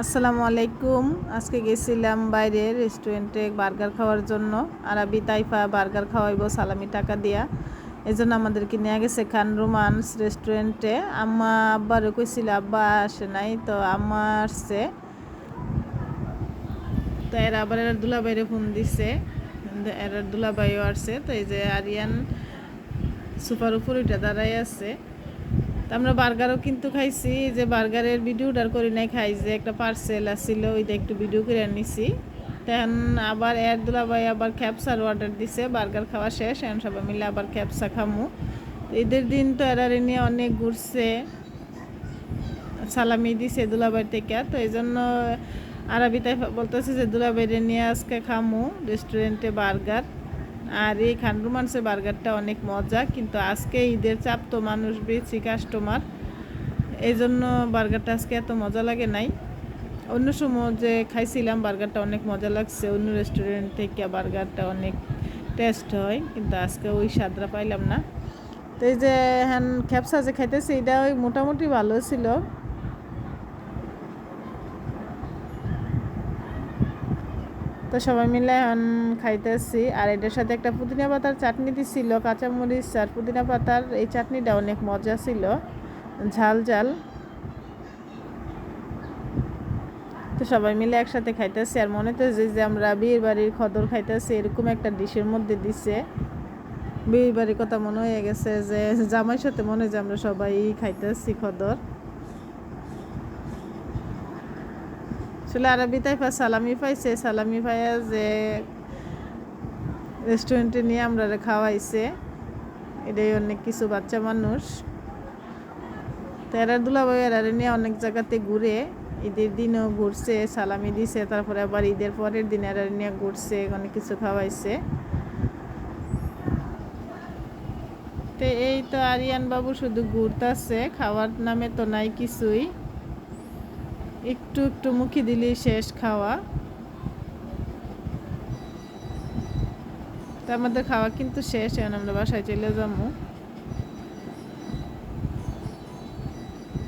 আসসালামু আলাইকুম। আজকে গেছিলাম বাইরে রেস্টুরেন্টে বার্গার খাওয়ার জন্য। আরবি তাইফা বার্গার খাওয়াইবো, সালামি টাকা দিয়া। এই জন্য আমাদেরকে নিয়ে গেছে খান রোমান্স রেস্টুরেন্টে। আম্মা আব্বারও কইছিল, আব্বা আসে নাই। তো আম্মা আসছে। তো এরা আবার এরা দুলাবাইরে ফোন দিছে। এরা দুলাবাইও আসছে। তো এই যে আরিয়ান সুপার উপর ওইটা দাঁড়াই আছে। তো আমরা বার্গারও কিন্তু খাইছি যে বার্গারের ভিডিওটার করি নাই, খাই যে একটা পার্সেল আসছিল ওইটা একটু ভিডিও করে নিছি। তখন আবার এর দুলাভাই আবার ক্যাপসার অর্ডার দিছে, বার্গার খাওয়া শেষ, এখন সবাই মিলে আবার ক্যাপসা খামু। ঈদের দিন তো এরা নিয়ে অনেক ঘুরছে, সালামি দিছে দুলাবাই থেকে। তো এই জন্য আরবিতে বলতেছে যে দুলাবাইরে নিয়ে আজকে খামু রেস্টুরেন্টে বার্গার। আর এই খান রোমান্সের বার্গারটা অনেক মজা, কিন্তু আজকে ঈদের চাপ তো মানুষ বেশি কাস্টমার এই জন্য বার্গারটা আজকে এত মজা লাগে নাই। অন্য সময় যে খাইছিলাম, বার্গারটা অনেক মজা লাগছে। অন্য রেস্টুরেন্ট থেকে বার্গারটা অনেক টেস্ট হয়, কিন্তু আজকে ওই স্বাদটা পাইলাম না। তো এই যে হ্যান খ্যাপসা যে খাইতেছে, এটা ওই মোটামুটি ভালো ছিল। তো সবাই মিলে এখন খাইতেছি। আর এটার সাথে একটা পুদিনা পাতার চাটনি দিছিল, কাঁচামরিচ আর পুদিনা পাতার এই চাটনিটা অনেক মজা ছিল। ঝাল ঝাল। তো সবাই মিলে একসাথে খাইতেছি। আর মনে তো যে আমরা বিয়ের বাড়ির খদর খাইতেছি, এরকম একটা ডিশের মধ্যে দিছে। বিয়ের বাড়ির কথা মনে হয়ে গেছে যে, জামাইয়ের সাথে মনে যে আমরা সবাই খাইতেছি খদর। আসলে আরবি তাইফা সালামি পাইছে সালামি পাইয়া যে রেস্টুরেন্টে নিয়ে আমরা খাওয়াইছে। এটাই অনেক কিছু বাচ্চা মানুষ। তো এরা দুলাভাই এরা নিয়ে অনেক জায়গাতে ঘুরে, ঈদের দিনও ঘুরছে, সালামি দিছে, তারপরে আবার ঈদের পরের দিন এরা নিয়ে ঘুরছে, অনেক কিছু খাওয়াইছে। তো এই তো আরিয়ান বাবু শুধু ঘুরতেছে, খাওয়ার নামে তো নাই কিছুই। একটু একটু মুখে দিলেই শেষ খাওয়া। তো আমাদের খাওয়া কিন্তু শেষ, এখন আমরা বাসায় চলে যাব।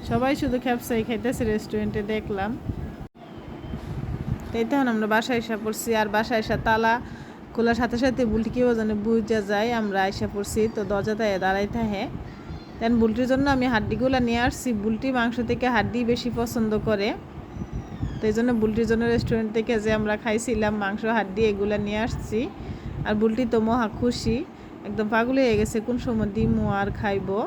সবাই শুধু খ্যাপসাই খাইতেছে রেস্টুরেন্টে দেখলাম। তাই তখন আমরা বাসায় এসে পড়ছি, আর বাসায় এসে তালা খোলার সাথে সাথে বুলটি কেউ জানে বুঝা যায়, আমরা এসে পড়ছি। তো দরজাতে দাঁড়াই থাকে দেন বুলটির জন্য আমি হাড্ডিগুলো নিয়ে আসছি। বুলটি মাংস থেকে হাড্ডি বেশি পছন্দ করে। তো এই জন্য বুলটির জন্য রেস্টুরেন্ট থেকে যে আমরা খাইছিলাম মাংস, হাড্ডি, এগুলো নিয়ে আসছি। আর বুলটি তো মহা খুশি। একদম পাগল হয়ে গেছে, কোন সময় ডিমও আর খাইবো।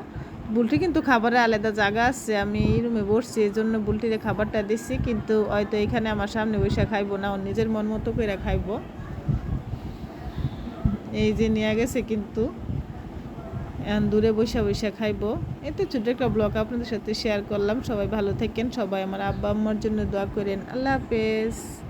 বুলটি কিন্তু খাবারে আলাদা জায়গা আছে, আমি এই রুমে বসছি, এই জন্য বুলটিরে খাবারটা দিচ্ছি কিন্তু হয়তো এখানে আমার সামনে বসে খাইবো না, ও নিজের মন মতো করে খাইবো। এই যে নিয়ে গেছে কিন্তু। দূরে বসে বসে খাইবো। এতে ছোট একটা ব্লগ আপনাদের সাথে শেয়ার করলাম। সবাই ভালো থাকেন। সবাই আমার আব্বা আম্মার জন্য দোয়া করেন। আল্লাহ হাফেজ।